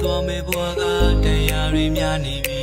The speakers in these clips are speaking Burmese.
သွားမယ်ဘွားကတရားတွေများနေပြီ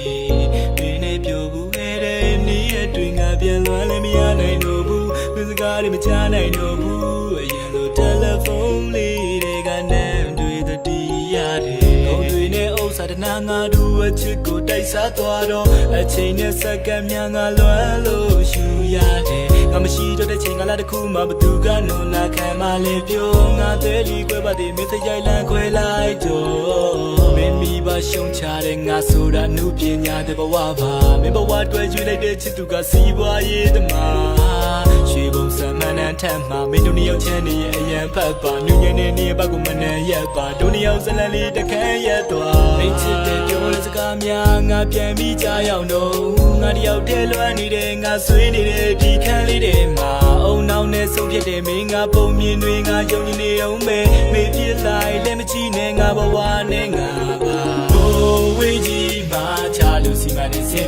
မင်းနဲ့ပြောဘူးခဲ့တဲ့နေ့ရက်တွေငါပြန်လွမ်းလည်းမရနိုင်တော့ဘူးမင်းစကားတွေမချနိုင်တော့ဘူးအရင်လိုတယ်လီဖုန်းလေးတွေကနမ်းတွေတတိရတယ်ကိုယ်တွေနဲ့ဥစ္စာတနာငါတို့အချစ်ကိုတိုက်စားသွားတော့အချိန်နဲ့စက္ကန့်များငါလွမ်းလို့ရှူရတယ်ငါမရှိတော့တဲ့ချိန်ကလာတစ်ခုမှဘသူကနုံနာခံမလဲပြောငါသေးလီခွဲပါသေးမင်းစရိုက်လန်းခွဲလိုက်တော့မ င်းမိဘရှုံချတဲ့ငါဆိုတာနှုပညာတဲ့ဘဝပါမင်းဘဝတွေ့ကြွေးလိုက်တဲ့ချစ်သူကစီးပွားရေးသမားရွှေဘုံစံမှန်တဲ့ထက်မှာမင်းတို့နှစ်ယောက်ချမ်းနေရဲ့အရန်ဖတ်ပါနူညံနေနေဘက်ကိုမနှံရက်ပါတို့နှစ်ယောက်ဇလန်လေးတခမ်းရက်သွားမင်းချစ်တဲ့ပြောတဲ့စကားများငါပြန်ပြီးကြားရောက်တော့ငါတယောက်တည်းလွမ်းနေတဲ့ငါဆွေးနေတဲ့ဒီခန်းလေးတွေမှာအုံနောက်နဲ့ဆုံးဖြတ်တဲ့မင်းငါပုံမြင်တွေငါယုံကြည်နေအောင်ပဲမေပြစ်လိုက်လက်မကြည့်နဲ့ငါဘဝနဲ့ငါ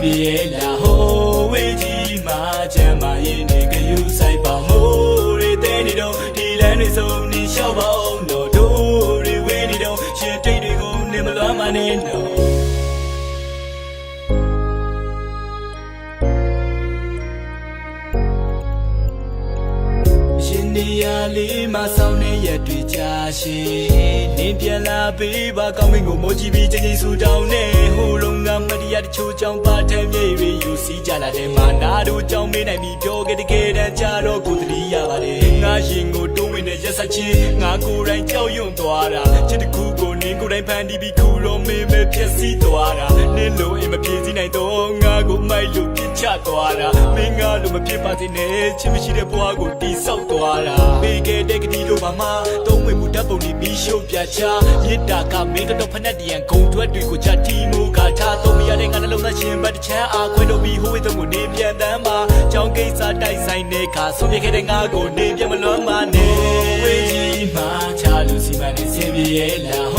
နေစင်ပြေလာဟိုဝေးကြီးမှာချမ်းမရင်နေကယူဆိုင်ပါဟိုတွေတဲနေတော့ဒီလမ်းတွေစုံနေလျှောက်ပါအောင်တော့တို့တွေဝေးနေတော့ရှင်တိတ်တွေကိုနေမလွမ်းမနေတော့ နေရလေးမဆောင်တဲ့ရက်တွေကြာရှည်နေပြန်လာပေးပါကောင်းမင်းကိုမိုးကြည့်ပြီးချင်းချင်းဆူတောင်းနေဟိုလုံးကမတရားတချို့ကြောင့်ပါထမ်းမြေတွေယူစီကြလာတဲ့မာနာတို့ကြောင့်မေးနိုင်ပြီးပြောခဲ့တဲ့ကဲတမ်းကြတော့ကိုတတိရပါတယ်ငါရင်ကိုတိုးဝင်တဲ့ရက်ဆက်ချင်းငါကိုယ်တိုင်ကြောက်ရွံ့သွားတာချစ်တခုကိုန င်းကိုယ်တိုင်ဖန်တီးပြီးခုတော့မင်းပဲဖြစ်စီသွားတာနင်းလို့အိမ်မပြေစီနိုင်တော့ငါကိုမိုက်လို့ပြစ်ချသွားတာမင်းငါလို့မဖြစ်ပါစေနဲ့ချစ်မရှိတဲ့ဘဝကိုတိဆောက်သွားတာမိခဲ့တဲ့ကတိတို့မှာမှတုံးဝင်မှုဓာတ်ပုံတွေပြီးရှုပ်ပြချရစ်တာကမင်းကတော့ဖက်နဲ့တရံဂုံတွက်တွေကိုချတီမူကထားတော့မရတဲ့ငါနှလုံးသားရှင်ဘတ်တချမ်းအားခွဲတော့ပြီးဟိုဝေးတော့ကိုနေပြန်တမ်းမှာကြောင်းကိစ္စတိုက်ဆိုင်တဲ့ခါဆုံးပြခဲ့တဲ့ငါကိုနေပြန်မလွမ်းမနဲ့ဝေးကြီးမှာချာလူစီမနေစင်ပြေလာ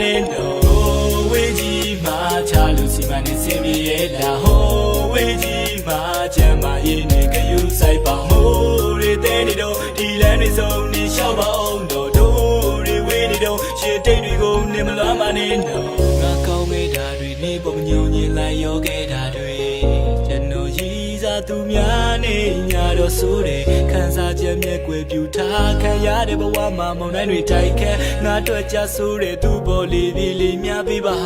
နဲ့တော့ဝေးကြီးမှာချာလူစီမနေစင်ပြေလာဟိုဝေးကြီးမှာချမ်းမရင်နေကယူဆိုင်ပါမိုးတွေတဲနေတော့ဒီလမ်းတွေစုံနေလျှောက်ပါအောင်တော့တို့တွေဝေးနေတော့ရှင်တိတ်တွေကိုနေမလွမ်းမနဲ့တော့ငါကောင်းခဲ့တာတွေနေပုံညုံညင်လိုက်ရောခဲ့တာတွေကျွန်တော်ရည်စား သူများနေညာတော့ဆိုးတယ်ခံစားချက်မျက်ွယ်ပြူထားခံရတဲ့ဘဝမှာမုန်တိုင်းတွေတိုက်ခတ်ငါတွေ့ကြဆိုးတယ်သူ့ပေါ်လေးလေးလေးများပေးပါ